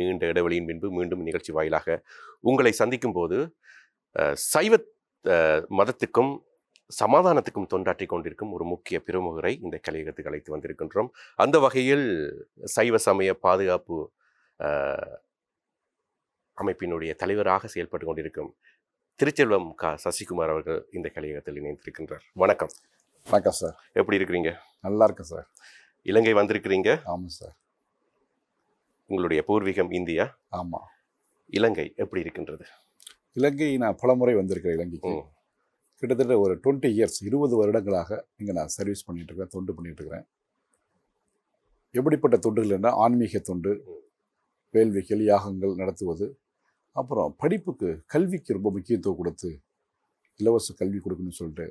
நீண்ட இடைவெளியின் பின்பு மீண்டும் நிகழ்ச்சி வாயிலாக உங்களை சந்திக்கும் போது சைவ மதத்துக்கும் சமாதானத்துக்கும் தொண்டாற்றி கொண்டிருக்கும் ஒரு முக்கிய பிரமுகரை இந்த கலையகத்துக்கு அழைத்து வந்திருக்கின்றோம். அந்த வகையில் சைவ சமய பாதுகாப்பு அமைப்பினுடைய தலைவராக செயல்பட்டு கொண்டிருக்கும் திருச்செல்வம் க. சசிகுமார் அவர்கள் இந்த கலையகத்தில் இணைந்திருக்கின்றார். வணக்கம். வணக்கம் சார். எப்படி இருக்கிறீங்க? நல்லா இருக்கேன் சார். இலங்கை வந்திருக்கிறீங்க? ஆமாம் சார். உங்களுடைய பூர்வீகம் இந்தியா? ஆமாம் இலங்கை எப்படி இருக்கின்றது? இலங்கை நான் பல முறை வந்திருக்கிறேன் இலங்கைக்கு. கிட்டத்தட்ட ஒரு டுவெண்ட்டி இயர்ஸ் இருபது வருடங்களாக இங்கே நான் சர்வீஸ் பண்ணிட்டு இருக்கேன் தொண்டு பண்ணிட்டு இருக்கிறேன். எப்படிப்பட்ட தொண்டுகள் என்ன ஆன்மீக தொண்டு வேள்விகள் யாகங்கள் நடத்துவது. அப்புறம் படிப்புக்கு கல்விக்கு ரொம்ப முக்கியத்துவம் கொடுத்து இலவச கல்வி கொடுக்கணும்னு சொல்லிட்டு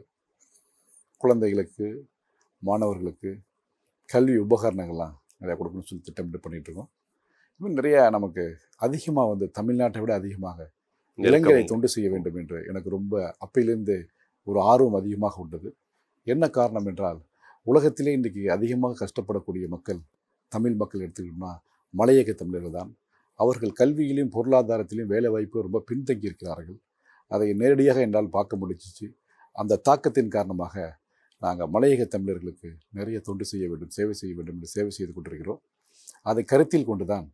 குழந்தைகளுக்கு மாணவர்களுக்கு கல்வி உபகரணங்கள்லாம் நிறையா கொடுக்கணும்னு சொல்லி திட்டமிட்டு இன்னும் நிறைய நமக்கு அதிகமாக வந்து தமிழ்நாட்டை விட அதிகமாக நெருக்கம். தொண்டு செய்ய வேண்டும் என்று எனக்கு ரொம்ப அப்பையிலிருந்து ஒரு ஆர்வம் அதிகமாக உள்ளது என்ன காரணம் என்றால் உலகத்திலே இன்றைக்கு அதிகமாக கஷ்டப்படக்கூடிய மக்கள் தமிழ் மக்கள் எடுத்துக்கிட்டோம்னா மலையக தமிழர்கள் தான். அவர்கள் கல்வியிலும் பொருளாதாரத்திலும் வேலை வாய்ப்பு ரொம்ப பின்தங்கி இருக்கிறார்கள். அதை நேரடியாக என்னால் பார்க்க முடிஞ்சிச்சு. அந்த தாக்கத்தின் காரணமாக நாங்கள் மலையக தமிழர்களுக்கு நிறைய தொண்டு செய்ய வேண்டும் சேவை செய்ய வேண்டும் என்று சேவை செய்து கொண்டிருக்கிறோம். அதை கருத்தில் கொண்டுதான்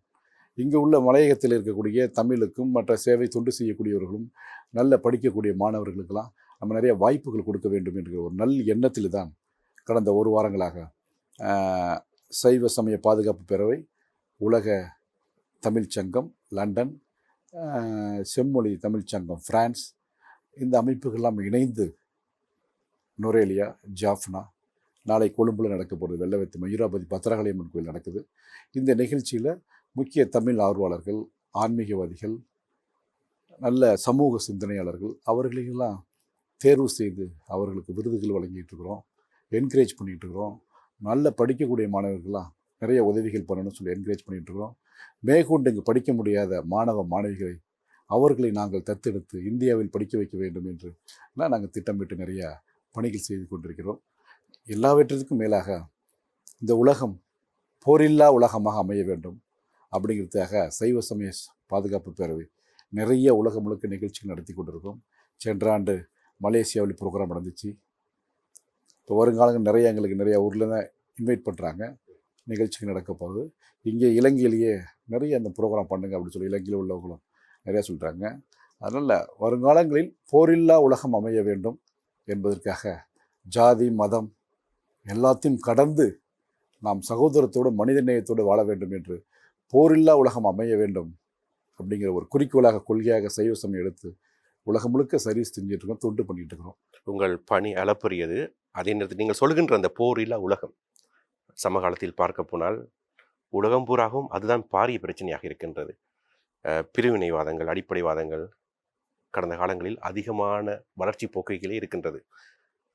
இங்கே உள்ள மலையகத்தில் இருக்கக்கூடிய தமிழுக்கும் மற்ற சேவை தொண்டு செய்யக்கூடியவர்களும் நல்ல படிக்கக்கூடிய மாணவர்களுக்கெல்லாம் நம்ம நிறைய வாய்ப்புகள் கொடுக்க வேண்டும் என்கிற ஒரு நல் எண்ணத்தில் தான் கடந்த ஒரு வாரங்களாக சைவ சமய பாதுகாப்பு பேரவை உலக தமிழ்ச் சங்கம் லண்டன் செம்மொழி தமிழ்ச் சங்கம் ஃப்ரான்ஸ் இந்த அமைப்புகள்லாம் இணைந்து நொரேலியா ஜாஃப்னா நாளை கொழும்பில் நடக்க போகிறது மயூராபதி பத்ரகாளியம்மன் கோயில் நடக்குது. இந்த நிகழ்ச்சியில் முக்கிய தமிழ் ஆர்வலர்கள் ஆன்மீகவாதிகள் நல்ல சமூக சிந்தனையாளர்கள் அவர்களையெல்லாம் தேர்வு செய்து அவர்களுக்கு விருதுகள் வழங்கிட்டுருக்குறோம் என்கரேஜ் பண்ணிகிட்ருக்குறோம் நல்ல படிக்கக்கூடிய மாணவர்கள்லாம் நிறைய உதவிகள் பண்ணணும்னு சொல்லி என்கரேஜ் பண்ணிகிட்ருக்குறோம் இருக்கிறோம். மேற்கொண்டு இங்கு படிக்க முடியாத மாணவ மாணவிகளை அவர்களை நாங்கள் தத்தெடுத்து இந்தியாவில் படிக்க வைக்க வேண்டும் என்று எல்லாம் நாங்கள் திட்டமிட்டு நிறைய பணிகள் செய்து கொண்டிருக்கிறோம். எல்லாவற்றிற்கும் மேலாக இந்த உலகம் போரில்லா உலகமாக அமைய வேண்டும். அப்படிங்கிறதுக்காக சைவ சமய பாதுகாப்பு பேரவை நிறைய உலகம் முழுக்க நிகழ்ச்சிகள் நடத்தி கொண்டிருக்கோம். சென்ற ஆண்டு மலேசியாவில் ப்ரோக்ராம் நடந்துச்சு. இப்போ வருங்காலங்கள் நிறைய எங்களுக்கு நிறைய ஊரில் தான் இன்வைட் பண்ணுறாங்க நிகழ்ச்சிகள் நடக்க போகுது. இங்கே இலங்கையிலேயே நிறைய அந்த ப்ரோக்ராம் பண்ணுங்க அப்படின்னு சொல்லி இலங்கையில் உள்ளவங்களும் நிறையா சொல்கிறாங்க அதனால் வருங்காலங்களில் போரில்லா உலகம் அமைய வேண்டும் என்பதற்காக ஜாதி மதம் எல்லாத்தையும் கடந்து நாம் சகோதரத்தோடு மனிதநேயத்தோடு வாழ வேண்டும் என்று போரில்லா உலகம் அமைய வேண்டும் அப்படிங்கிற ஒரு குறிக்கோளாக கொள்கையாக சைவ சமயம் எடுத்து உலகம் முழுக்க சர்வீஸ் செஞ்சுட்டு இருக்கோம் தொண்டு பண்ணிட்டு இருக்கிறோம். உங்கள் பணி அளப்பரியது. அதே நேரத்தில் நீங்கள் சொல்கின்ற அந்த போரில்லா உலகம் சமகாலத்தில் பார்க்க போனால் உலகம் பூராகவும் அதுதான் பாரிய பிரச்சனையாக இருக்கின்றது. பிரிவினைவாதங்கள் அடிப்படைவாதங்கள் கடந்த காலங்களில் அதிகமான வளர்ச்சி போக்கைகளே இருக்கின்றது.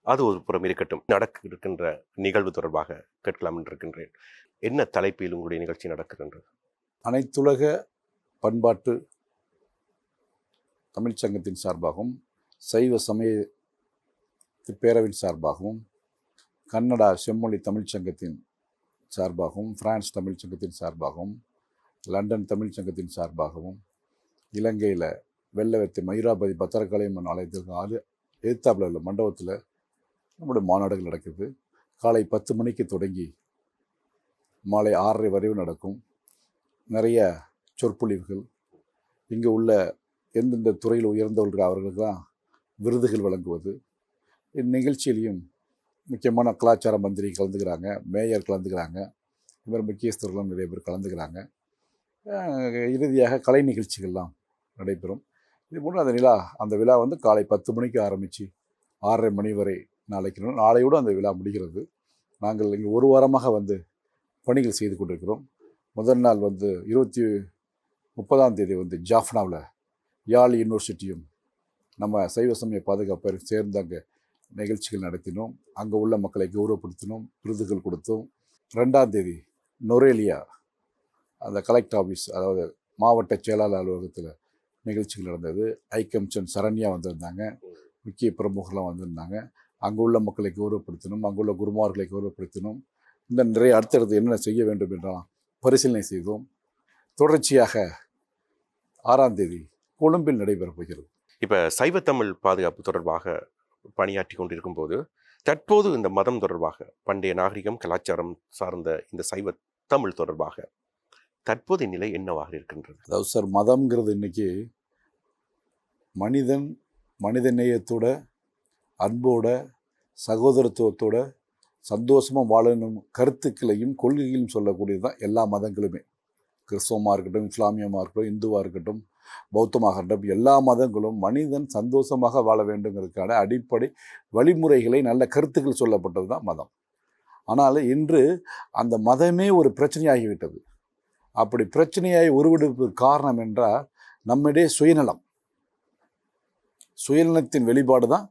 அது ஒரு புறம் இருக்கட்டும். நடக்க இருக்கின்ற நிகழ்வு தொடர்பாக கேட்கலாம் என்று இருக்கின்றேன். என்ன தலைப்பில் உங்களுடைய நிகழ்ச்சி நடக்கின்றது அனைத்துலக பண்பாட்டு தமிழ்ச் சங்கத்தின் சார்பாகவும் சைவ சமய பேரவின் சார்பாகவும் கன்னடா செம்மொழி தமிழ்ச் சங்கத்தின் சார்பாகவும் பிரான்ஸ் தமிழ்ச் சங்கத்தின் சார்பாகவும் லண்டன் தமிழ்ச் சங்கத்தின் சார்பாகவும் இலங்கையில் வெள்ளவத்தி மயூராபதி பத்திரகாளியம்மன் ஆலயத்திற்கு ஆலு எழுத்தாப்பில் உள்ள மண்டபத்தில் நம்முடைய மாநாடுகள் நடக்குது. காலை பத்து மணிக்கு தொடங்கி மாலை ஆறரை வரையும் நடக்கும். நிறைய சொற்பொழிவுகள். இங்கே உள்ள எந்தெந்த துறையில் உயர்ந்தவர்கள் அவர்களுக்கெல்லாம் விருதுகள் வழங்குவது. இந்நிகழ்ச்சியிலையும் முக்கியமான கலாச்சார மந்திரி கலந்துக்கிறாங்க மேயர் கலந்துக்கிறாங்க இது மாதிரி முக்கியஸ்தர்களும் நிறைய பேர் கலந்துக்கிறாங்க. இறுதியாக கலை நிகழ்ச்சிகள்லாம் நடைபெறும். இது போன்று அந்த நிலா அந்த விழா வந்து காலை பத்து மணிக்கு ஆரம்பித்து ஆறரை மணி வரை நாளைக்கு நாளையோடு அந்த விழா முடிகிறது. நாங்கள் இங்கே ஒரு வாரமாக வந்து பணிகள் செய்து கொண்டிருக்கிறோம். முதல் நாள் வந்து இருபத்தி முப்பதாம் தேதி வந்து ஜாஃப்னாவில் யாழ் யூனிவர்சிட்டியும் நம்ம சைவ சமய பாதுகாப்பர் சேர்ந்து அங்கே நிகழ்ச்சிகள் நடத்தினோம். அங்கே உள்ள மக்களை கௌரவப்படுத்தினோம். விருதுகள் கொடுத்தோம். ரெண்டாம் தேதி நொரேலியா அந்த கலெக்டர் ஆஃபீஸ் அதாவது மாவட்ட செயலாளர் அலுவலகத்தில் நிகழ்ச்சிகள் நடந்தது. ஐக்கம்சன் சரண்யா வந்திருந்தாங்க. முக்கிய பிரமுகர்லாம் வந்திருந்தாங்க. அங்கே உள்ள மக்களை கௌரவப்படுத்தணும் அங்குள்ள குருமார்களை கௌரவப்படுத்தணும் இந்த நிறைய அடுத்தடுத்து என்னென்ன செய்ய வேண்டும் என்றால் பரிசீலனை செய்தோம். தொடர்ச்சியாக ஆறாம் தேதி கொழும்பில் நடைபெறப் போகிறது. இப்ப சைவ தமிழ் பாதுகாப்பு தொடர்பாக பணியாற்றி கொண்டிருக்கும் போது தற்போது இந்த மதம் தொடர்பாக பண்டைய நாகரிகம் கலாச்சாரம் சார்ந்த இந்த சைவ தமிழ் தொடர்பாக தற்போதைய நிலை என்னவாக இருக்கின்றது? அதாவது சார் மதம்ங்கிறது இன்னைக்கு மனிதன் மனித நேயத்தோட அன்போட சகோதரத்துவத்தோட சந்தோஷமாக வாழணும் கருத்துக்களையும் கொள்கைகளையும் சொல்லக்கூடியது தான் எல்லா மதங்களுமே. கிறிஸ்தவமாக இருக்கட்டும் இஸ்லாமியமாக இருக்கட்டும் இந்துவாக இருக்கட்டும் பௌத்தமாக இருக்கட்டும் எல்லா மதங்களும் மனிதன் சந்தோஷமாக வாழ வேண்டுங்கிறதுக்கான அடிப்படை வழிமுறைகளை நல்ல கருத்துக்கள் சொல்லப்பட்டது தான் மதம். ஆனால் இன்று அந்த மதமே ஒரு பிரச்சனையாகிவிட்டது. அப்படி பிரச்சனையாகி உருவெடுப்பதற்கு காரணம் என்றால் நம்மிடையே சுயநலம். சுயநலத்தின் வெளிப்பாடு தான்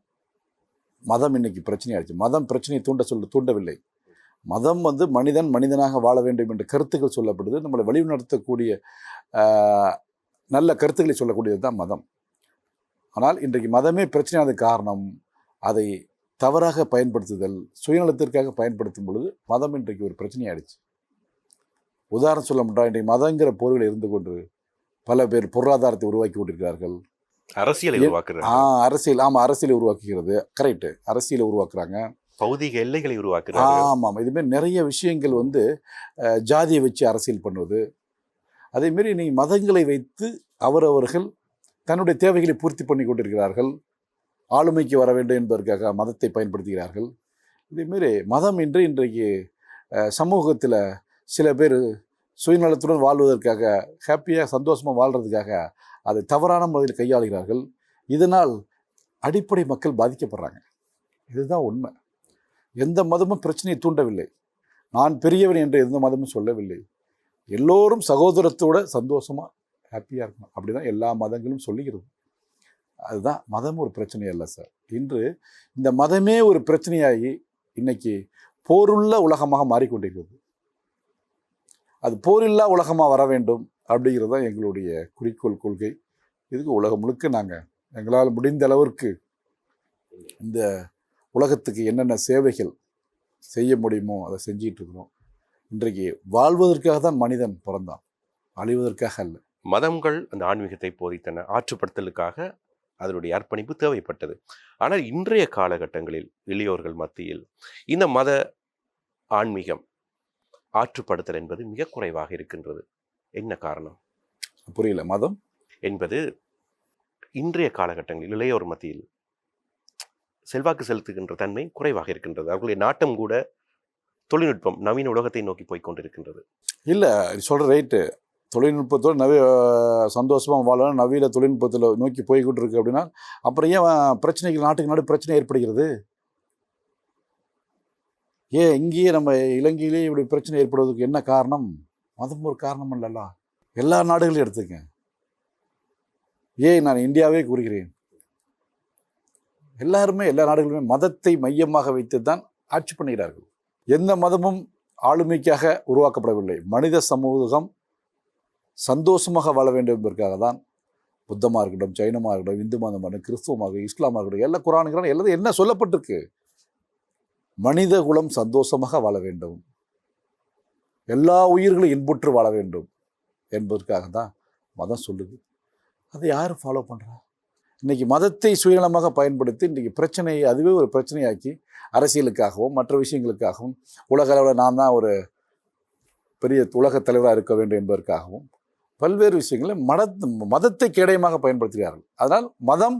மதம் இன்னைக்கு பிரச்சனையாயிடுச்சு. மதம் பிரச்சனையை தூண்ட சொல்ல தூண்டவில்லை. மதம் வந்து மனிதன் மனிதனாக வாழ வேண்டும் என்ற கருத்துக்கள் சொல்லப்படுது. நம்மளை வழிநடத்தக்கூடிய நல்ல கருத்துக்களை சொல்லக்கூடியது தான் மதம். ஆனால் இன்றைக்கு மதமே பிரச்சனையானது காரணம் அதை தவறாக பயன்படுத்துதல் சுயநலத்திற்காக பயன்படுத்தும் பொழுது மதம் இன்றைக்கு ஒரு பிரச்சனையாயிடுச்சு. உதாரணம் சொல்ல முடியாது இன்றைக்கு மதங்கிற போர்கள் இருந்து கொண்டு பல பேர் பொருளாதாரத்தை உருவாக்கி கொண்டிருக்கிறார்கள். அரசியலை உருவாக்குறது. ஆ அரசியல் ஆமாம் அரசியலை உருவாக்குகிறது. கரெக்டு அரசியலை உருவாக்குறாங்க. பௌதிக எல்லைகளை உருவாக்குறது ஆமாம் இதுமாரி நிறைய விஷயங்கள் வந்து ஜாதியை வச்சு அரசியல் பண்ணுவது. அதேமாரி நீ மதங்களை வைத்து அவரவர்கள் தன்னுடைய தேவைகளை பூர்த்தி பண்ணி கொண்டிருக்கிறார்கள். ஆளுமைக்கு வர வேண்டும் என்பதற்காக மதத்தை பயன்படுத்துகிறார்கள். இதேமாரி மதம் இன்று இன்றைக்கு சமூகத்தில் சில பேர் சுயநலத்துடன் வாழ்வதற்காக ஹாப்பியாக சந்தோஷமாக வாழ்கிறதுக்காக அதை தவறான முறையில் கையாளுகிறார்கள். இதனால் அடிப்படை மக்கள் பாதிக்கப்படுறாங்க. இதுதான் உண்மை. எந்த மதமும் பிரச்சனையை தூண்டவில்லை. நான் பெரியவன் என்று எந்த மதமும் சொல்லவில்லை. எல்லோரும் சகோதரத்தோட சந்தோஷமாக ஹாப்பியாக இருக்கணும். அப்படி தான் எல்லா மதங்களும் சொல்லுகிறது. அதுதான் மதம் ஒரு பிரச்சனை அல்ல சார் இன்று இந்த மதமே ஒரு பிரச்சனையாகி இன்னைக்கு போருள்ள உலகமாக மாறிக்கொண்டிருக்கிறது. அது போரில்லா உலகமாக வர வேண்டும். அப்படிங்கிறது தான் எங்களுடைய குறிக்கோள் கொள்கை. இதுக்கு உலகம் முழுக்க நாங்கள் எங்களால் முடிந்த அளவிற்கு இந்த உலகத்துக்கு என்னென்ன சேவைகள் செய்ய முடியுமோ அதை செஞ்சிட்டு இருக்கிறோம். இன்றைக்கு வாழ்வதற்காக தான் மனிதன் பிறந்தான். அழிவதற்காக அல்ல. மதங்கள் அந்த ஆன்மீகத்தை போதித்தன ஆற்றுப்படுத்தலுக்காக அதனுடைய அர்ப்பணிப்பு தேவைப்பட்டது. ஆனால் இன்றைய காலகட்டங்களில் இளையோர்கள் மத்தியில் இந்த மத ஆன்மீகம் ஆற்றுப்படுத்தல் என்பது மிக குறைவாக இருக்கின்றது. என்ன காரணம்? புரியல. மதம்? என்பது இன்றைய காலகட்டங்களில் இளையோர் மத்தியில் செல்வாக்கு செலுத்துகின்ற தன்மை குறைவாக இருக்கின்றது. அவர்களுடைய நாட்டம் கூட தொழில்நுட்பம் நவீன உலகத்தை நோக்கி போய் கொண்டிருக்கின்றது. இல்லை சொல்கிற ரைட்டு தொழில்நுட்பத்தோடு நவீ சந்தோஷமாக வாழணும் நவீன தொழில்நுட்பத்தில் நோக்கி போய்கிட்டு இருக்கு அப்படின்னா அப்புறம் ஏன் பிரச்சனைகள் நாட்டுக்கு நாடு பிரச்சனை ஏற்படுகிறது? ஏன் இங்கேயே நம்ம இலங்கையிலேயே இப்படி பிரச்சனை ஏற்படுவதற்கு என்ன காரணம்? மதம் ஒரு காரணம் இல்லல்ல. எல்லா நாடுகளையும் எடுத்துக்க ஏன் நான் இந்தியாவே கூறுகிறேன்? எல்லாருமே எல்லா நாடுகளுமே மதத்தை மையமாக வைத்து தான் ஆட்சி பண்ணுகிறார்கள். எந்த மதமும் ஆளுமைக்காக உருவாக்கப்படவில்லை. மனித சமூகம் சந்தோஷமாக வாழ வேண்டும் என்பதற்காக தான் புத்தமாக இருக்கட்டும் சைனமாக இருக்கட்டும் இந்து மதமாக இருக்கட்டும் கிறிஸ்துவமாக இஸ்லாமாக இருக்கட்டும் எல்லா குரானுங்கிறான் எல்லாரும் என்ன சொல்லப்பட்டிருக்கு? மனித குலம் சந்தோஷமாக வாழ வேண்டும். எல்லா உயிர்களும் இன்புற்று வாழ வேண்டும் என்பதற்காக தான் மதம் சொல்லுது. அதை யார் ஃபாலோ பண்ணுறா இன்றைக்கி மதத்தை சுயநலமாக பயன்படுத்தி இன்றைக்கி பிரச்சனையை அதுவே ஒரு பிரச்சனையாக்கி அரசியலுக்காகவும் மற்ற விஷயங்களுக்காகவும் உலக அளவில் நான் தான் ஒரு பெரிய உலக தலைவராக இருக்க வேண்டும் என்பதற்காகவும் பல்வேறு விஷயங்களை மத மதத்தை கேடயமாக பயன்படுத்துகிறார்கள். அதனால் மதம்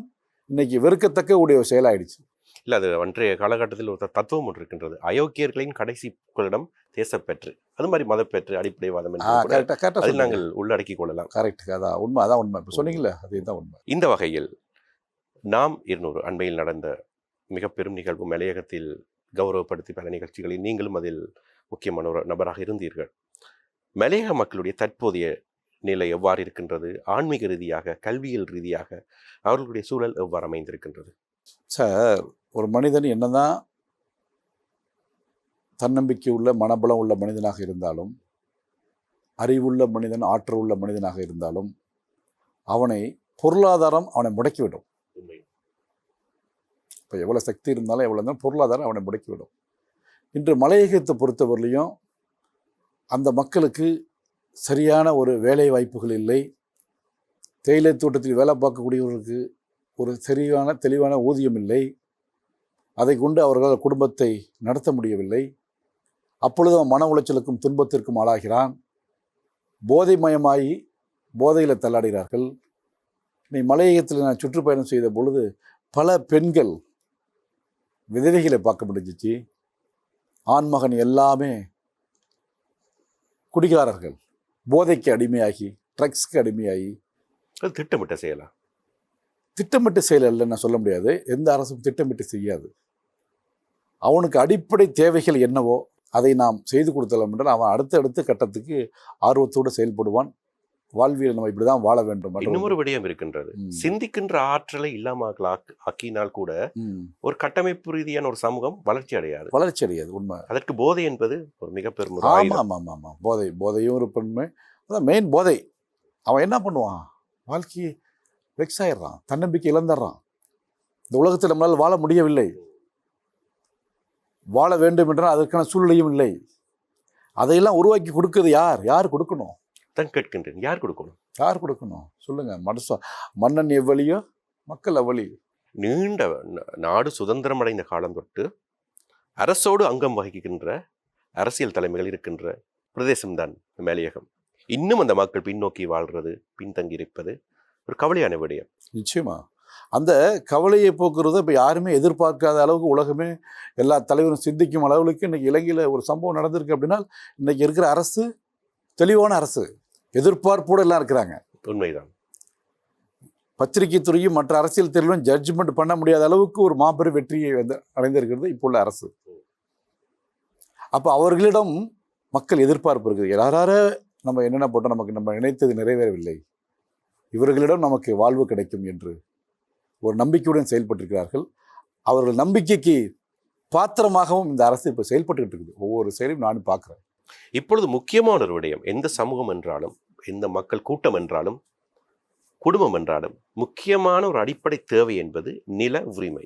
இன்னைக்கு வெறுக்கத்தக்க உடைய செயலாயிடுச்சு. இல்ல அது அன்றைய காலகட்டத்தில் ஒரு தத்துவம் ஒன்று இருக்கின்றது. அயோக்கியர்களின் கடைசி புகலிடம் தேசப்பற்று அது மாதிரி மதப்பற்று அடிப்படைவாதம் அதில் நாங்கள் உள்ளடக்கிக் கொள்ளலாம். கரெக்ட் அதான் உண்மை அதான் உண்மை. இப்போ சொன்னீங்களே அதுதான் உண்மை? இந்த வகையில் நாம் இருநூறு அண்மையில் நடந்த மிக பெரும் நிகழ்வு மலையகத்தில் கௌரவப்படுத்தி பல நிகழ்ச்சிகளில் நீங்களும் அதில் முக்கியமான ஒரு நபராக இருந்தீர்கள். மலையக மக்களுடைய தற்போதைய நிலை எவ்வாறு இருக்கின்றது? ஆன்மீக ரீதியாக கல்வியல் ரீதியாக அவர்களுடைய சூழல் எவ்வாறு அமைந்திருக்கின்றது? சார் ஒரு மனிதன் என்னதான் தன்னம்பிக்கை உள்ள மனபலம் உள்ள மனிதனாக இருந்தாலும் அறிவுள்ள மனிதன் ஆற்றல் உள்ள மனிதனாக இருந்தாலும் அவனை பொருளாதாரம் அவனை முடக்கிவிடும். இப்போ எவ்வளோ சக்தி இருந்தாலும் எவ்வளோ இருந்தாலும் பொருளாதாரம் அவனை முடக்கிவிடும். இன்று மலையகத்தை பொறுத்தவரையிலையும் அந்த மக்களுக்கு சரியான ஒரு வேலை வாய்ப்புகள் இல்லை. தேயிலை தோட்டத்தில் வேலை பார்க்கக்கூடியவர்களுக்கு ஒரு சரியான தெளிவான ஊதியம் இல்லை. அதை கொண்டு அவர்களால் குடும்பத்தை நடத்த முடியவில்லை. அப்பொழுது அவன் மன உளைச்சலுக்கும் துன்பத்திற்கும் ஆளாகிறான். போதைமயமாகி போதையில் தள்ளாடுகிறார்கள். நீ மலையகத்தில் நான் சுற்றுப்பயணம் செய்த பொழுது பல பெண்கள் விதவைகளை பார்க்க முடிஞ்சிச்சு. ஆண்மகன் எல்லாமே குடிகாரர்கள் போதைக்கு அடிமையாகி ட்ரக்ஸ்க்கு அடிமையாகி. திட்டமிட்ட செயலா? திட்டமிட்டு செயல் அல்ல நான் சொல்ல முடியாது. எந்த அரசும் திட்டமிட்டு செய்யாது. அவனுக்கு அடிப்படை தேவைகள் என்னவோ அதை நாம் செய்து கொடுத்தலாம் என்றால் அவன் அடுத்தடுத்த கட்டத்துக்கு ஆர்வத்தோடு செயல்படுவான். வாழ்வியல் நம்ம இப்படி தான் வாழ வேண்டும் ஒரு விடயம் இருக்கின்றது. சிந்திக்கின்ற ஆற்றலை இல்லாமல் ஆக்கினால் கூட. ஒரு கட்டமைப்பு ரீதியான ஒரு சமூகம் வளர்ச்சி அடையாது. வளர்ச்சி அடையாது உண்மை. அதற்கு போதை என்பது ஒரு மிக பெரும். ஆமாம் ஆமாம் ஆமாம். போதை போதையும் ஒரு பெண்மை. அதான் மெயின் போதை. அவன் என்ன பண்ணுவான்? வாழ்க்கையை வெக்ஸ் ஆயிடுறான் தன்னம்பிக்கை இழந்துடுறான். இந்த உலகத்தில் நம்மளால் வாழ முடியவில்லை. வாழ வேண்டும் என்றால் அதற்கான சூழ்நிலையும் இல்லை. அதையெல்லாம் உருவாக்கி கொடுக்குறது யார்? யார் கொடுக்கணும்? தான் கேட்கின்றேன். யார் கொடுக்கணும்? யார் கொடுக்கணும்? சொல்லுங்க. மனுஷ மன்னன் எவ்வளியோ மக்கள் அவ்வளி நீண்ட நாடு சுதந்திரம் அடைந்த காலம் தொட்டு அரசோடு அங்கம் வகிக்கின்ற அரசியல் தலைமைகள் இருக்கின்ற பிரதேசம்தான் மேலையகம். இன்னும் அந்த மக்கள் பின்னோக்கி வாழ்றது பின்தங்கி இருப்பது ஒரு கவலையான விடயம். நிச்சயமா. அந்த கவலையை போக்குறத இப்போ யாருமே எதிர்பார்க்காத அளவுக்கு உலகமே எல்லா தலைவரும் சிந்திக்கும் அளவுக்கு இன்னைக்கு இலங்கையில் ஒரு சம்பவம் நடந்திருக்கு அப்படின்னா இன்னைக்கு இருக்கிற அரசு தெளிவான அரசு. எதிர்பார்ப்போடு எல்லாம் இருக்கிறாங்க. உண்மைதான். பத்திரிகை துறையும் மற்ற அரசியல் துறையிலும் ஜட்ஜ்மெண்ட் பண்ண முடியாத அளவுக்கு ஒரு மாபெரும் வெற்றியை வந்து அடைந்திருக்கிறது இப்போ உள்ள அரசு. அப்போ அவர்களிடம் மக்கள் எதிர்பார்ப்பு இருக்குது. யாரார நம்ம என்னென்ன போட்டோம் நமக்கு நம்ம நினைத்தது நிறைவேறவில்லை. இவர்களிடம் நமக்கு வாழ்வு கிடைக்கும் என்று ஒரு நம்பிக்கையுடன் செயல்பட்டிருக்கிறார்கள். அவர்கள் நம்பிக்கைக்கு பாத்திரமாகவும் இந்த அரசு இப்போ செயல்பட்டுக்கிட்டு இருக்குது. ஒவ்வொரு செயலையும் நானும் பார்க்குறேன். இப்பொழுது முக்கியமான ஒரு விடயம் எந்த சமூகம் என்றாலும் எந்த மக்கள் கூட்டம் என்றாலும் குடும்பம் என்றாலும் முக்கியமான ஒரு அடிப்படை தேவை என்பது நில உரிமை.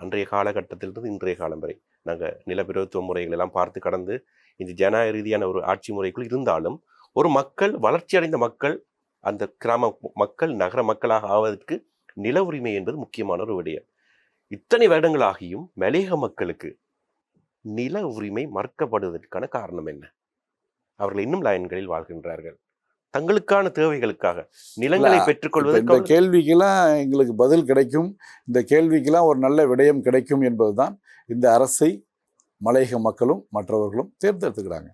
அன்றைய காலகட்டத்திலிருந்து இன்றைய காலம் வரை நாங்கள் நிலப்பிரபுத்துவ முறைகள் எல்லாம் பார்த்து கடந்து இந்த ஜனநாயக ரீதியான ஒரு ஆட்சி முறைக்குள் இருந்தாலும் ஒரு மக்கள் வளர்ச்சி அடைந்த மக்கள் அந்த கிராம மக்கள் நகர மக்களாக ஆவதற்கு நில உரிமை என்பது முக்கியமான ஒரு விடயம். இத்தனை வருடங்களாகியும் மலையக மக்களுக்கு நில உரிமை மறுக்கப்படுவதற்கான காரணம் என்ன? அவர்கள் இன்னும் லைன்களில் வாழ்கின்றார்கள். தங்களுக்கான தேவைகளுக்காக நிலங்களை பெற்றுக்கொள்வதற்கு இந்த கேள்விக்கெல்லாம் எங்களுக்கு பதில் கிடைக்கும். இந்த கேள்விக்கெல்லாம் ஒரு நல்ல விடயம் கிடைக்கும் என்பதுதான் இந்த அரசை மலையக மக்களும் மற்றவர்களும் தேர்ந்தெடுத்துக்கிறாங்க.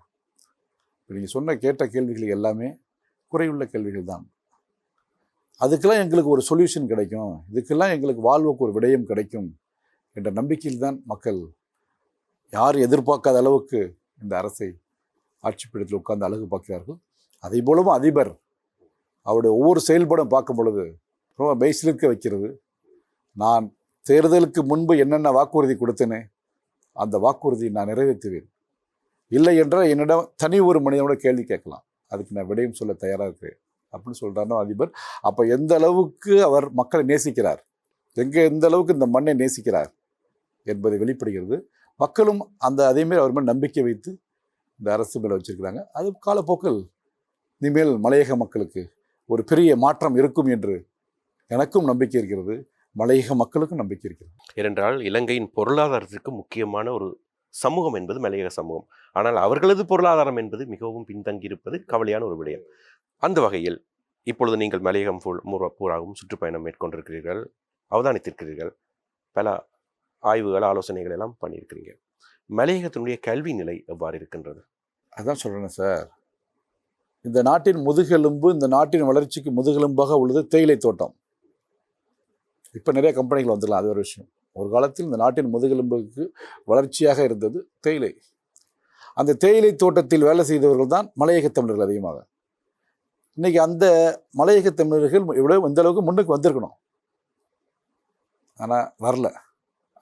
இப்போ நீங்கள் சொன்ன கேட்ட கேள்விகள் எல்லாமே குறையுள்ள கேள்விகள் தான் அதுக்கெல்லாம் எங்களுக்கு ஒரு சொல்யூஷன் கிடைக்கும். இதுக்கெல்லாம் எங்களுக்கு வாழ்வுக்கு ஒரு விடயம் கிடைக்கும் என்ற நம்பிக்கையில் தான் மக்கள் யார் எதிர்பார்க்காத அளவுக்கு இந்த அரசை ஆட்சி பீடத்தில் உட்கார்ந்து அழகு பார்க்கிறார்கள் அதே போலவும் அதிபர் அவருடைய ஒவ்வொரு செயல்பாடும் பார்க்கும் பொழுது ரொம்ப பேசிலிருக்க வைக்கிறது. நான் தேர்தலுக்கு முன்பு என்னென்ன வாக்குறுதி கொடுத்தேனே அந்த வாக்குறுதியை நான் நிறைவேற்றுவேன். இல்லை என்றால் என்னிடம் தனி ஒரு மனிதனோட கேள்வி கேட்கலாம். அதுக்கு நான் விடயம் சொல்ல தயாராக இருக்கிறேன் அப்படின்னு சொல்கிறாரோ அதிபர். அப்போ எந்த அளவுக்கு அவர் மக்களை நேசிக்கிறார்? எங்கே எந்த அளவுக்கு இந்த மண்ணை நேசிக்கிறார்? என்பதை வெளிப்படுகிறது. மக்களும் அந்த அதேமாரி அவர் மேல் நம்பிக்கை வைத்து இந்த அரசு மேலே வச்சிருக்கிறாங்க. அது காலப்போக்கில் இனிமேல் மலையக மக்களுக்கு ஒரு பெரிய மாற்றம் இருக்கும் என்று எனக்கும் நம்பிக்கை இருக்கிறது. மலையக மக்களுக்கும் நம்பிக்கை இருக்கிறது. ஏனென்றால் இலங்கையின் பொருளாதாரத்திற்கு முக்கியமான ஒரு சமூகம் என்பது மலையக சமூகம். ஆனால் அவர்களது பொருளாதாரம் என்பது மிகவும் பின்தங்கியிருப்பது கவலையான ஒரு விடயம். அந்த வகையில் இப்பொழுது நீங்கள் மலையகம் பூராகவும் சுற்றுப்பயணம் மேற்கொண்டிருக்கிறீர்கள் அவதானித்திருக்கிறீர்கள். பல ஆய்வுகள் ஆலோசனைகள் எல்லாம் பண்ணியிருக்கிறீங்க. மலையகத்தினுடைய கல்வி நிலை எவ்வாறு இருக்கின்றது? அதான் சொல்கிறேன் சார். இந்த நாட்டின் முதுகெலும்பு இந்த நாட்டின் வளர்ச்சிக்கு முதுகெலும்பாக உள்ளது தேயிலை தோட்டம். இப்போ நிறைய கம்பெனிகள் வந்துடலாம் அது ஒரு விஷயம். ஒரு காலத்தில் இந்த நாட்டின் முதுகெலும்புக்கு வளர்ச்சியாக இருந்தது தேயிலை. அந்த தேயிலை தோட்டத்தில் வேலை செய்தவர்கள் தான் மலையக தமிழர்கள் அதிகமாக. இன்னைக்கு அந்த மலையக தமிழர்கள் இவ்வளோ இந்த அளவுக்கு முன்னுக்கு வந்திருக்கணும்? ஆனால் வரல.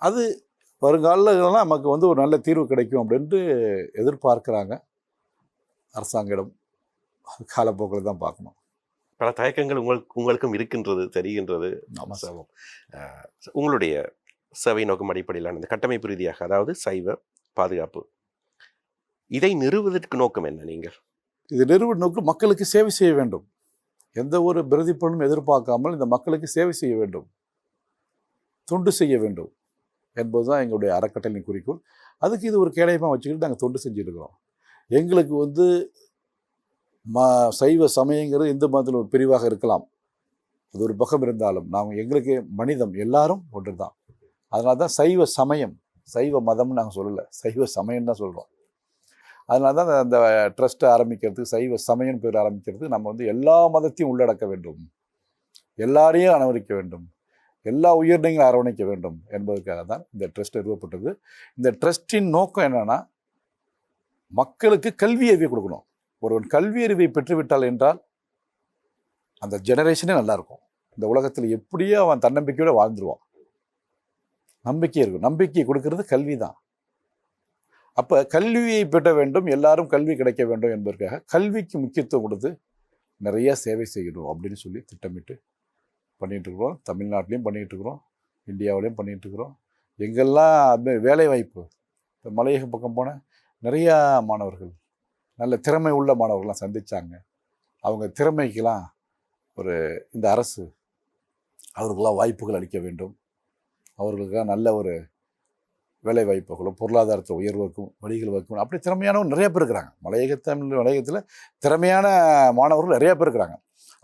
அது வருங்காலங்கள்லாம் நமக்கு வந்து ஒரு நல்ல தீர்வு கிடைக்கும் அப்படின்ட்டு எதிர்பார்க்குறாங்க அரசாங்கம். காலப்போக்கில் தான் பார்க்கணும். பல தயக்கங்கள் உங்களுக்கு உங்களுக்கும் இருக்கின்றது தெரிகின்றது. ஆமாம் சார். சமம். அஹ், உங்களுடைய சேவை நோக்கம் அடிப்படையிலான இந்த கட்டமைப்பு ரீதியாக அதாவது சைவ பாதுகாப்பு. இதை நிறுவுவதற்கு நோக்கம் என்ன நீங்கள்? இது நிறுவ நோக்கம் மக்களுக்கு சேவை செய்ய வேண்டும். எந்த ஒரு பிரதிபலனும் எதிர்பார்க்காமல் இந்த மக்களுக்கு சேவை செய்ய வேண்டும். தொண்டு செய்ய வேண்டும். என்பதுதான் எங்களுடைய அறக்கட்டளின் குறிக்கோள். அதுக்கு இது ஒரு கேடயமாக வச்சுக்கிட்டு நாங்கள் தொண்டு செஞ்சுருக்கிறோம் எங்களுக்கு வந்து ம சைவ சமயங்கிறது இந்து மதத்தில் ஒரு பிரிவாக இருக்கலாம். அது ஒரு பக்கம் இருந்தாலும் நாங்கள் எங்களுக்கு மனிதம் எல்லாரும் ஒன்று தான் அதனால தான் சைவ சமயம் சைவ மதம்னு நாங்கள் சொல்லலை. சைவ சமயம் தான் சொல்கிறோம் அதனால தான் அந்த ட்ரஸ்ட்டை ஆரம்பிக்கிறதுக்கு சைவ சமயம் பேர் ஆரம்பிக்கிறதுக்கு நம்ம வந்து எல்லா மதத்தையும் உள்ளடக்க வேண்டும். எல்லாரையும் அனுமதிக்க வேண்டும். எல்லா உயிரினங்களும் அரவணைக்க வேண்டும் என்பதற்காக தான் இந்த ட்ரஸ்ட் நிறுவப்பட்டது. இந்த ட்ரஸ்டின் நோக்கம் என்னென்னா மக்களுக்கு கல்வி அறிவை கொடுக்கணும். ஒருவன் கல்வி அறிவை பெற்றுவிட்டால் என்றால் அந்த ஜெனரேஷனே நல்லாயிருக்கும் இந்த உலகத்தில் எப்படியோ அவன் தன்னம்பிக்கையோடு வாழ்ந்துருவான். நம்பிக்கை இருக்கும். நம்பிக்கையை கொடுக்கறது கல்வி தான் அப்போ கல்வியை பெற வேண்டும். எல்லாரும் கல்வி கிடைக்க வேண்டும் என்பதற்காக கல்விக்கு முக்கியத்துவம் கொடுத்து நிறைய சேவை செய்யணும் அப்படின்னு சொல்லி திட்டமிட்டு பண்ணிகிட்ருக்குறோம் இருக்கிறோம். தமிழ்நாட்டிலையும் பண்ணிகிட்ருக்குறோம் இந்தியாவிலையும் பண்ணிகிட்ருக்குறோம் எங்கெல்லாம் அது வேலை வாய்ப்பு இப்போ மலையக பக்கம் போன நிறையா மாணவர்கள் நல்ல திறமை உள்ள மாணவர்கள்லாம் சந்திச்சாங்க. அவங்க திறமைக்கெல்லாம் ஒரு இந்த அரசு அவருக்கெல்லாம் வாய்ப்புகள் அளிக்க வேண்டும். அவர்களுக்காக நல்ல ஒரு வேலை வாய்ப்புகளும் பொருளாதாரத்தை உயர்வுக்கும் வழிகள் வைக்கும் அப்படி திறமையானவங்க நிறைய பேர் இருக்கிறாங்க. மலையக தமிழ் மலையகத்தில் திறமையான மாணவர்கள் நிறைய பேர் இருக்கிறாங்க.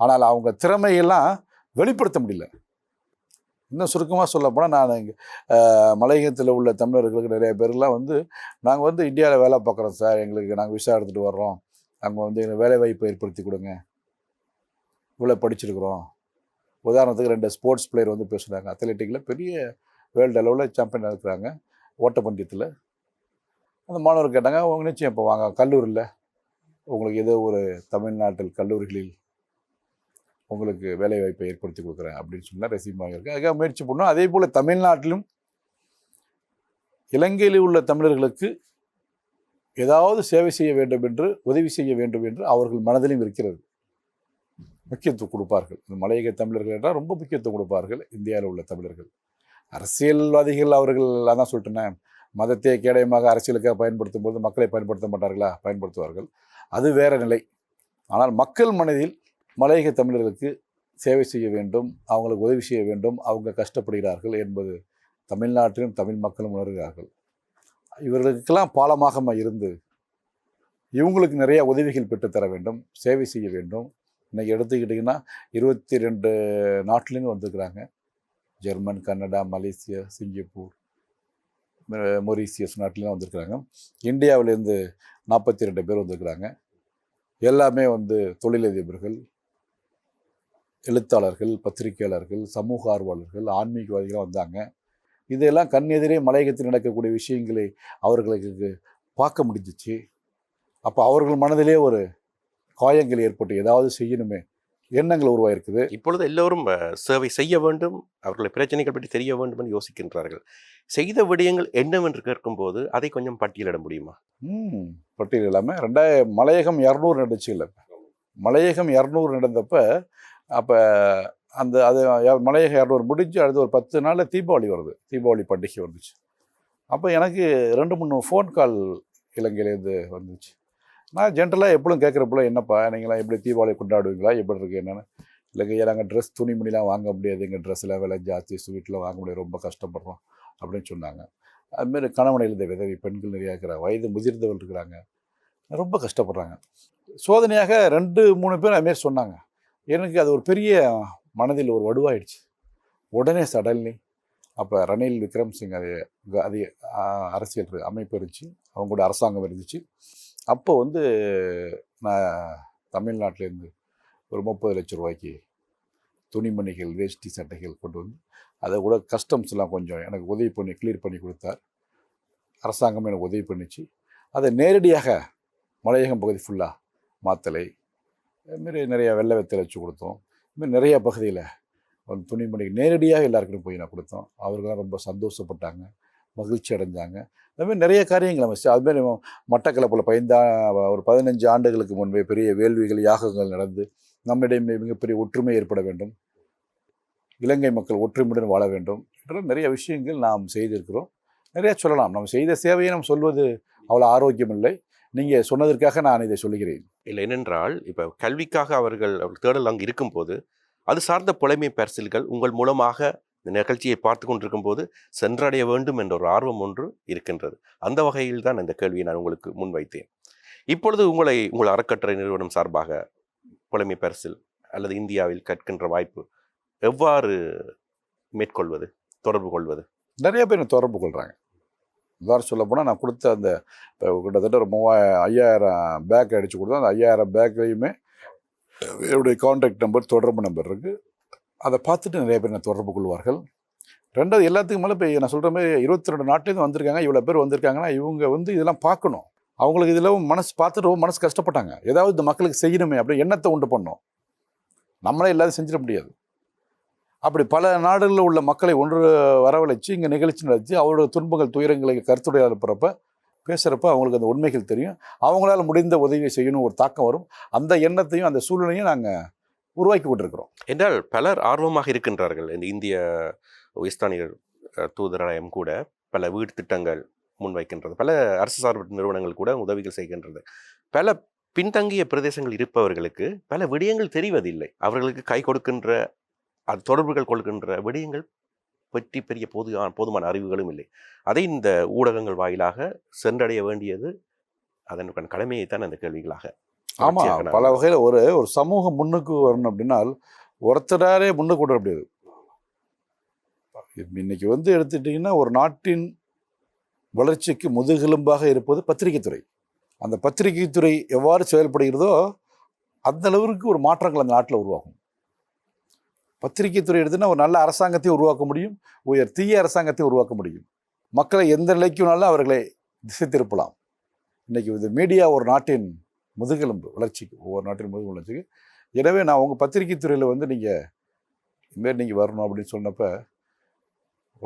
ஆனால் அவங்க திறமையெல்லாம் வெளிப்படுத்த முடியல. இன்னும் சுருக்கமாக சொல்லப்போனால் நான் இங்கே மலையகத்தில் உள்ள தமிழர்களுக்கு நிறைய பேர்லாம் வந்து நாங்கள் வந்து இந்தியாவில் வேலை பார்க்குறோம் சார். எங்களுக்கு நாங்கள் விசா எடுத்துகிட்டு வர்றோம். அங்கே வந்து எங்களுக்கு வேலை வாய்ப்பு ஏற்படுத்தி கொடுங்க. இவ்வளோ படிச்சிருக்கிறோம். உதாரணத்துக்கு ரெண்டு ஸ்போர்ட்ஸ் பிளேயர் வந்து பேசுகிறாங்க அத்லெட்டிக்கில் பெரிய வேர்ல்டு அளவில் சாம்பியன் இருக்கிறாங்க. ஓட்டப்பந்தயத்தில். அந்த மாணவர் கேட்டாங்க உங்க நிச்சயம் இப்போ வாங்க கல்லூரியில் உங்களுக்கு ஏதோ ஒரு தமிழ்நாட்டில் கல்லூரிகளில் உங்களுக்கு வேலைவாய்ப்பை ஏற்படுத்தி கொடுக்குறேன் அப்படின்னு சொன்னால் ரெசியூம் வாங்கியிருக்கேன் அதுக்காக முயற்சி பண்ணோம். அதே போல் தமிழ்நாட்டிலும் இலங்கையில் உள்ள தமிழர்களுக்கு ஏதாவது சேவை செய்ய வேண்டும் என்று உதவி செய்ய வேண்டும் என்று அவர்கள் மனதிலும் இருக்கிறது. முக்கியத்துவம் கொடுப்பார்கள். இந்த மலையக தமிழர்கள் என்றால் ரொம்ப முக்கியத்துவம் கொடுப்பார்கள். இந்தியாவில் உள்ள தமிழர்கள். அரசியல்வாதிகள் அவர்கள் அதான் சொல்லிட்டேன். மதத்தை கேடயமாக அரசியலுக்காக பயன்படுத்தும் போது மக்களை பயன்படுத்த மாட்டார்களா? பயன்படுத்துவார்கள். அது வேற நிலை. ஆனால் மக்கள் மனதில் மலையக தமிழர்களுக்கு சேவை செய்ய வேண்டும் அவங்களுக்கு உதவி செய்ய வேண்டும் அவங்க கஷ்டப்படுகிறார்கள் என்பது தமிழ்நாட்டிலும் தமிழ் மக்களும் உணர்கிறார்கள். இவர்களுக்கெல்லாம் பாலமாக இருந்து இவங்களுக்கு நிறைய உதவிகள் பெற்றுத்தர வேண்டும் சேவை செய்ய வேண்டும். இன்றைக்கி எடுத்துக்கிட்டிங்கன்னா இருபத்தி ரெண்டு நாட்டிலேருந்து வந்துருக்குறாங்க. German Canada Malaysia Singapore Mauritius நாட்டிலாம் வந்திருக்கிறாங்க. இந்தியாவிலேருந்து நாற்பத்தி ரெண்டு பேர் வந்திருக்கிறாங்க. எல்லாமே வந்து தொழிலதிபர்கள் எழுத்தாளர்கள் பத்திரிகையாளர்கள் சமூக ஆர்வலர்கள் ஆன்மீகவாதிகளாக வந்தாங்க. இதெல்லாம் கண்ணெதிரே மலையகத்தில் நடக்கக்கூடிய விஷயங்களை அவர்களுக்கு பார்க்க முடிஞ்சிச்சு. அப்போ அவர்கள் மனதிலே ஒரு காயங்கள் ஏற்பட்டு ஏதாவது செய்யணுமே எண்ணங்கள் உருவாயிருக்குது. இப்பொழுது எல்லோரும் சேவை செய்ய வேண்டும் அவர்களுடைய பிரச்சனைகள் பற்றி தெரிய வேண்டும் என்று யோசிக்கின்றார்கள். செய்த விடயங்கள் என்னவென்று கேட்கும்போது அதை கொஞ்சம் பட்டியலிட முடியுமா? ம் பட்டியல் இல்லாமல் ரெண்டாயிரம் மலையகம் இரநூறு நடந்துச்சு இல்லை. மலையகம் இரநூறு நடந்தப்ப அப்போ அந்த அது மலையகம் இரநூறு முடிஞ்சு அடுத்து ஒரு பத்து நாளில் தீபாவளி வருது. தீபாவளி பண்டிகை வந்துச்சு. அப்போ எனக்கு ரெண்டு மூணு ஃபோன் கால் இலங்கையிலேருந்து வந்துச்சு. நான் ஜென்ரலாக எப்பளும் கேட்குறப்பல என்னப்பா நீங்களாம் எப்படி தீபாவளி கொண்டாடுவீங்களா? எப்படி இருக்கு என்னென்னு? இல்லைங்க நாங்கள் ட்ரெஸ் துணிமணிலாம் வாங்க முடியாது. எங்கள் ட்ரெஸ்ஸில் விலை ஜாஸ்தி. ஸ்வீட்டில் வாங்க முடியாது. ரொம்ப கஷ்டப்படுறோம். அப்படின்னு சொன்னாங்க. அதுமாரி கணவன் இழந்த விதவி பெண்கள் நிறையா இருக்கிறாங்க வயது முதிர்ந்தவர்கள் இருக்கிறாங்க. ரொம்ப கஷ்டப்படுறாங்க. சோதனையாக ரெண்டு மூணு பேர் அதுமாரி சொன்னாங்க. எனக்கு அது ஒரு பெரிய மனதில் ஒரு வடுவாயிடுச்சு. உடனே சடன்லி அப்போ ரணில் விக்ரம் சிங் அது க- அது அரசியல் அமைப்பு இருந்துச்சு. அவங்க கூட அரசாங்கம் இருந்துச்சு. அப்போ வந்து நான் தமிழ்நாட்டிலேருந்து ஒரு முப்பது லட்ச ரூபாய்க்கு துணிமணிகள் வேஷ்டி சட்டைகள் கொண்டு வந்து அதை கூட கஸ்டம்ஸ்லாம் கொஞ்சம் எனக்கு உதவி பண்ணி கிளியர் பண்ணி கொடுத்தார். அரசாங்கம் எனக்கு உதவி பண்ணிச்சு. அதை நேரடியாக மலையகம் பகுதி ஃபுல்லாக மாத்தலை. இதுமாரி நிறைய வெள்ளை வெத்தலை வச்சு கொடுத்தோம். இதுமாரி நிறையா பகுதியில் துணிமணிகள் துணிமணி நேரடியாக எல்லாருக்கும் போய் நான் கொடுத்தோம். அவர்களாம் ரொம்ப சந்தோஷப்பட்டாங்க. மகிழ்ச்சி அடைஞ்சாங்க. அதுமாதிரி நிறைய காரியங்கள் அமைச்சு அதுமாரி மட்டக்களப்பில் பயந்தா ஒரு பதினஞ்சு ஆண்டுகளுக்கு முன்பே பெரிய வேள்விகள் யாகங்கள் நடந்து நம்மிடையே மிகப்பெரிய ஒற்றுமை ஏற்பட வேண்டும். இலங்கை மக்கள் ஒற்றுமையுடன் வாழ வேண்டும். என்ற நிறைய விஷயங்கள் நாம் செய்திருக்கிறோம். நிறையா சொல்லலாம். நம்ம செய்த சேவையை நாம் சொல்வது அவ்வளோ ஆரோக்கியம் இல்லை நீங்கள் சொன்னதற்காக நான் இதை சொல்லுகிறேன். இல்லை என்னென்றால் இப்போ கல்விக்காக அவர்கள் தேடல் அங்கே இருக்கும்போது அது சார்ந்த புலைமை பரிசில்கள் உங்கள் மூலமாக இந்த நிகழ்ச்சியை பார்த்து கொண்டிருக்கும் போது சென்றடைய வேண்டும் என்ற ஒரு ஆர்வம் ஒன்று இருக்கின்றது. அந்த வகையில் தான் இந்த கேள்வியை நான் உங்களுக்கு முன்வைத்தேன் இப்பொழுது உங்களை உங்கள் அறக்கட்டளை நிறுவனம் சார்பாக புலமை பரிசில் அல்லது இந்தியாவில் கற்கின்ற வாய்ப்பு எவ்வாறு மேற்கொள்வது தொடர்பு கொள்வது? நிறைய பேர் தொடர்பு கொள்கிறாங்க உதாரணம் சொல்ல போனால் நான் கொடுத்த அந்த இப்போ கிட்டத்தட்ட ஒரு மூவாயிரம் ஐயாயிரம் பேக் அடித்து கொடுத்தா அந்த ஐயாயிரம் பேக்லேயுமே என்னுடைய கான்டாக்ட் நம்பர் தொடர்பு நம்பர் இருக்குது அதை பார்த்துட்டு நிறைய பேர் என்னை தொடர்பு கொள்வார்கள். ரெண்டாவது எல்லாத்துக்கும் மேலே இப்போ நான் சொல்கிற மாதிரி இருபத்தி ரெண்டு நாட்டிலேருந்து வந்திருக்காங்க இவ்வளோ பேர் வந்திருக்காங்கன்னா இவங்க வந்து இதெல்லாம் பார்க்கணும். அவங்களுக்கு இதில் மனசு பார்த்துட்டு ரொம்ப மனசு கஷ்டப்பட்டாங்க. ஏதாவது இந்த மக்களுக்கு செய்யணுமே அப்படி எண்ணத்தை உண்டு பண்ணோம். நம்மளே எல்லாத்தையும் செஞ்சிட முடியாது. அப்படி பல நாடுகளில் உள்ள மக்களை ஒன்று வரவழைச்சு இங்கே நிகழ்ச்சி நடத்தி அவரோட துன்பங்கள் துயரங்களை கருத்துடைய அனுப்புகிறப்ப பேசுகிறப்ப அவங்களுக்கு அந்த உண்மைகள் தெரியும். அவங்களால முடிந்த உதவியை செய்யணும் ஒரு தாக்கம் வரும். அந்த எண்ணத்தையும் அந்த சூழ்நிலையும் நாங்கள் உருவாக்கி கொண்டிருக்கிறோம் என்றால் பலர் ஆர்வமாக இருக்கின்றார்கள். இந்த இந்திய இஸ்தானியர் அஹ், கூட பல வீடு திட்டங்கள் முன்வைக்கின்றது. பல அரசு சார்பற்ற நிறுவனங்கள் கூட உதவிகள் செய்கின்றது. பல பின்தங்கிய பிரதேசங்கள் இருப்பவர்களுக்கு பல விடயங்கள் தெரிவதில்லை. அவர்களுக்கு கை கொடுக்கின்ற அது தொடர்புகள் கொள்கின்ற விடயங்கள் பற்றி பெரிய போது போதுமான அறிவுகளும் இல்லை. அதை இந்த ஊடகங்கள் வாயிலாக சென்றடைய வேண்டியது அதனுக்கான கடமையை தான் அந்த கேள்விகளாக ஆமாம் பல வகையில் ஒரு ஒரு சமூகம் முன்னுக்கு வரணும் அப்படின்னால் ஒருத்தராரே முன்னுக்கு கொண்டு வர முடியாது. இன்னைக்கு வந்து எடுத்துட்டிங்கன்னா ஒரு நாட்டின் வளர்ச்சிக்கு முதுகெலும்பாக இருப்பது பத்திரிகைத் துறை. அந்த பத்திரிகைத் துறை எவ்வாறு செயல்படுகிறதோ அந்த அளவிற்கு ஒரு மாற்றங்கள் அந்த நாட்டில் உருவாகும். பத்திரிகைத் துறை எடுத்துன்னா ஒரு நல்ல அரசாங்கத்தை உருவாக்க முடியும் உயர் தீய அரசாங்கத்தை உருவாக்க முடியும். மக்களை எந்த நிலைக்கு வேணாலும் அவர்களை திசை திருப்பலாம். இன்னைக்கு இந்த மீடியா ஒரு நாட்டின் முதுகெலும்பு வளர்ச்சிக்கு ஒவ்வொரு நாட்டின் முதுகு வளர்ச்சிக்கு. எனவே நான் உங்கள் பத்திரிகை துறையில் வந்து நீங்கள் இதுமாரி நீங்கள் வரணும் அப்படின்னு சொன்னப்போ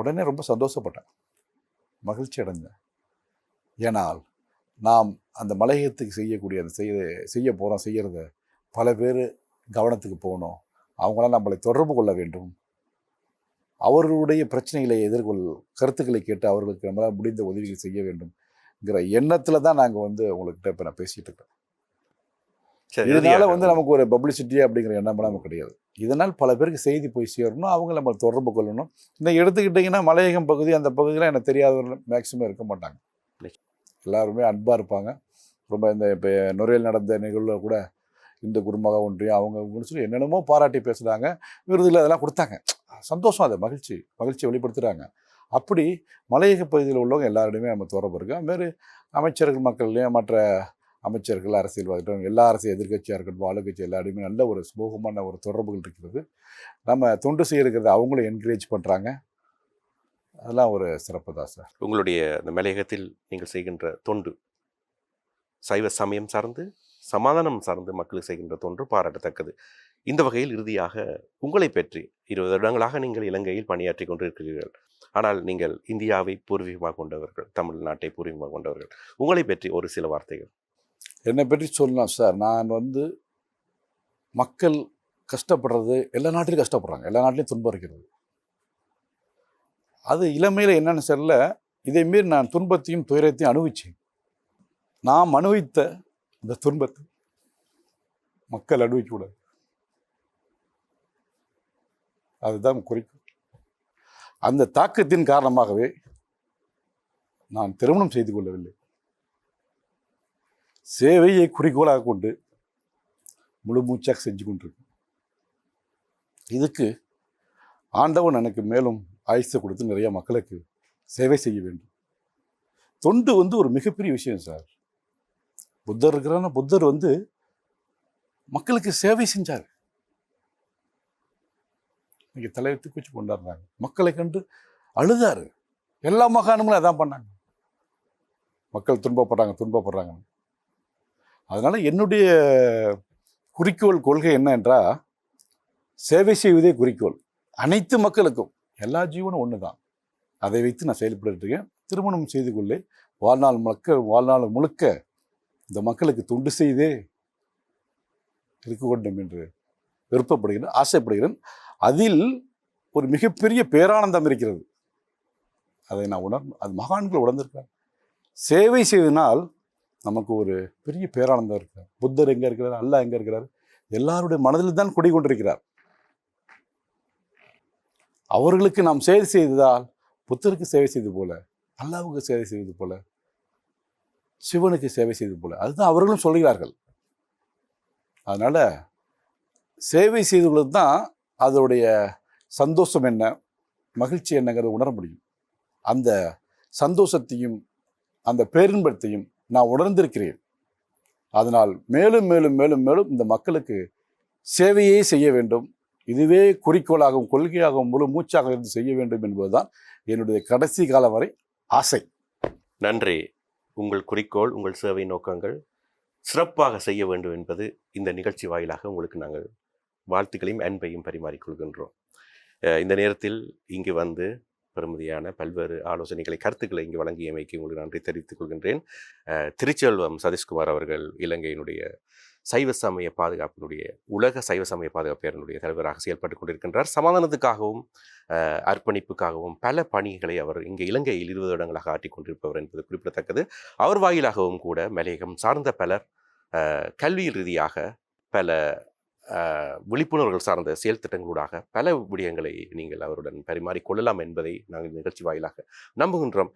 உடனே ரொம்ப சந்தோஷப்பட்டேன். மகிழ்ச்சி அடைஞ்சேன். ஏனால் நாம் அந்த மலையகத்துக்கு செய்யக்கூடிய அந்த செய்ய செய்ய போகிறோம் செய்கிறத பல பேர் கவனத்துக்கு போகணும். அவங்களாம் நம்மளை தொடர்பு கொள்ள வேண்டும். அவர்களுடைய பிரச்சனைகளை எதிர்கொள் கருத்துக்களை கேட்டு அவர்களுக்கு நம்மளால் முடிந்த உதவிகள் செய்ய வேண்டும்ங்கிற எண்ணத்தில் தான் நாங்கள் வந்து உங்கள்கிட்ட இப்போ நான் பேசிகிட்டு இருக்கேன். இதனால வந்து நமக்கு ஒரு பப்ளிசிட்டி அப்படிங்கிற எண்ணம் நமக்கு கிடையாது. இதனால் பல பேருக்கு செய்தி போய் சேரணும் அவங்க நம்ம தொடர்பு கொள்ளணும். இந்த எடுத்துக்கிட்டிங்கன்னா மலையகம் பகுதி அந்த பகுதியில் எனக்கு தெரியாதவர்கள் மேக்சிமம் இருக்க மாட்டாங்க. எல்லாருமே அன்பாக இருப்பாங்க. ரொம்ப இந்த இப்போ நுரையில் நடந்த நிகழ்வில் கூட இந்த குருமக ஒன்றியம் அவங்க இவங்கன்னு சொல்லி என்னென்னமோ பாராட்டி பேசுகிறாங்க விருதுகள் அதெல்லாம் கொடுத்தாங்க. சந்தோஷம் அது மகிழ்ச்சி மகிழ்ச்சியை வெளிப்படுத்துகிறாங்க அப்படி மலையக பகுதியில் உள்ளவங்க எல்லாருடையுமே நம்ம தொடர்பு இருக்கு. அதுமாரி அமைச்சர்கள் மக்கள்லையும் மற்ற அமைச்சர்கள் அரசியல்வாதிகள் எல்லா அரசு எதிர்க்கட்சியாக இருக்கட்டும் ஆளுங்கட்சி எல்லாருமே நல்ல ஒரு சுமூகமான ஒரு தொடர்புகள் இருக்கிறது. நம்ம தொண்டு செய்யறத அவங்களும் என்கரேஜ் பண்ணுறாங்க அதெல்லாம் ஒரு சிறப்பு தான் சார். உங்களுடைய இந்த மலையகத்தில் நீங்கள் செய்கின்ற தொண்டு சைவ சமயம் சார்ந்து சமாதானம் சார்ந்து மக்களுக்கு செய்கின்ற தொன்று பாராட்டத்தக்கது. இந்த வகையில் இறுதியாக உங்களை பற்றி இருபது வருடங்களாக நீங்கள் இலங்கையில் பணியாற்றி கொண்டிருக்கிறீர்கள். ஆனால் நீங்கள் இந்தியாவை பூர்வீகமாக கொண்டவர்கள் தமிழ்நாட்டை பூர்வீகமாக கொண்டவர்கள். உங்களை பற்றி ஒரு சில வார்த்தைகள். என்னை பற்றி சொல்லலாம் சார். நான் வந்து மக்கள் கஷ்டப்படுறது எல்லா நாட்டிலும் கஷ்டப்படுறாங்க. எல்லா நாட்டிலையும் துன்பம் இருக்கிறது. அது இளமையில் என்னன்னு தெரியல. இதே நான் துன்பத்தையும் துயரத்தையும் அனுபவிச்சேன். நாம் அனுபவித்த இந்த துன்பத்தை மக்கள் அனுபவிக்கக்கூடாது. அதுதான் குறிக்கும் அந்த தாக்கத்தின் காரணமாகவே நான் திருமணம் செய்து கொள்ளவில்லை. சேவையை குறிக்கோளாக கொண்டு முழு மூச்சாக செஞ்சு கொண்டிருக்கும். இதுக்கு ஆண்டவன் எனக்கு மேலும் ஆயுசை கொடுத்து நிறைய மக்களுக்கு சேவை செய்ய வேண்டும். தொண்டு வந்து ஒரு மிகப்பெரிய விஷயம் சார். புத்தர் இருக்கிறான்னா புத்தர் வந்து மக்களுக்கு சேவை செஞ்சார். இங்கே தலையெழுத்து குச்சி கொண்டாடுறாங்க. மக்களை கண்டு அழுதார். எல்லா மகாணங்களும் அதான் பண்ணாங்க. மக்கள் துன்பப்படுறாங்க துன்பப்படுறாங்க. அதனால் என்னுடைய குறிக்கோள் கொள்கை என்ன என்றால் சேவை செய்வதே குறிக்கோள். அனைத்து மக்களுக்கும் எல்லா ஜீவனும் ஒன்று தான் அதை வைத்து நான் செயல்பட்டு இருக்கேன். திருமணம் செய்து கொள்ளே வாழ்நாள் முழுக்க வாழ்நாள் முழுக்க இந்த மக்களுக்கு தொண்டு செய்தே இருக்க வேண்டும் என்று விருப்பப்படுகிறேன் ஆசைப்படுகிறேன். அதில் ஒரு மிகப்பெரிய பேரானந்தம் இருக்கிறது. அதை நான் உணர் அது மகான்கள் உணர்ந்திருக்காங்க சேவை செய்தனால் நமக்கு ஒரு பெரிய பேரானந்தம் இருக்கிறார் புத்தர் எங்கே இருக்கிறார் அல்லாஹ் எங்கே இருக்கிறார்? எல்லாருடைய மனதில் தான் குடிகொண்டிருக்கிறார். அவர்களுக்கு நாம் சேவை செய்ததால் புத்தருக்கு சேவை செய்தது போல அல்லாவுக்கு சேவை செய்தது போல சிவனுக்கு சேவை செய்தது போல அதுதான் அவர்களும் சொல்கிறார்கள். அதனால் சேவை செய்தவர்களுக்கு தான் அதோடைய சந்தோஷம் என்ன மகிழ்ச்சி என்னங்கிறத உணர முடியும். அந்த சந்தோஷத்தையும் அந்த பேரின்பத்தையும் நான் உணர்ந்திருக்கிறேன். அதனால் மேலும் மேலும் மேலும் மேலும் இந்த மக்களுக்கு சேவையே செய்ய வேண்டும். இதுவே குறிக்கோளாகவும் கொள்கையாகவும் முழு மூச்சாக இருந்து செய்ய வேண்டும் என்பதுதான் என்னுடைய கடைசி காலம் வரை ஆசை. நன்றி. உங்கள் குறிக்கோள் உங்கள் சேவை நோக்கங்கள் சிறப்பாக செய்ய வேண்டும் என்பது இந்த நிகழ்ச்சி வாயிலாக உங்களுக்கு நாங்கள் வாழ்த்துக்களையும் அன்பையும் பரிமாறிக்கொள்கின்றோம். இந்த நேரத்தில் இங்கு வந்து பெருமதியான பல்வேறு ஆலோசனைகளை கருத்துக்களை இங்கு வழங்கியமைக்கு உங்களுக்கு நன்றி தெரிவித்துக் கொள்கின்றேன். திருச்செல்வம் சதீஷ்குமார் அவர்கள் இலங்கையினுடைய சைவ சமய பாதுகாப்பினுடைய உலக சைவ சமய பாதுகாப்பு பேரனுடைய தலைவராக செயல்பட்டு கொண்டிருக்கின்றார். சமாதானத்துக்காகவும் அர்ப்பணிப்புக்காகவும் பல பணிகளை அவர் இங்கே இலங்கையில் இருபது வருடங்களாக ஆற்றிக் கொண்டிருப்பவர் என்பது குறிப்பிடத்தக்கது. அவர் வாயிலாகவும் கூட மலையகம் சார்ந்த பலர் அஹ், கல்வி ரீதியாக பல விழிப்புணர்வுகள் சார்ந்த செயல் திட்டங்களூடாக பல விடயங்களை நீங்கள் அவருடன் பரிமாறிக்கொள்ளலாம் என்பதை நாங்கள் நிகழ்ச்சி வாயிலாக நம்புகின்றோம்.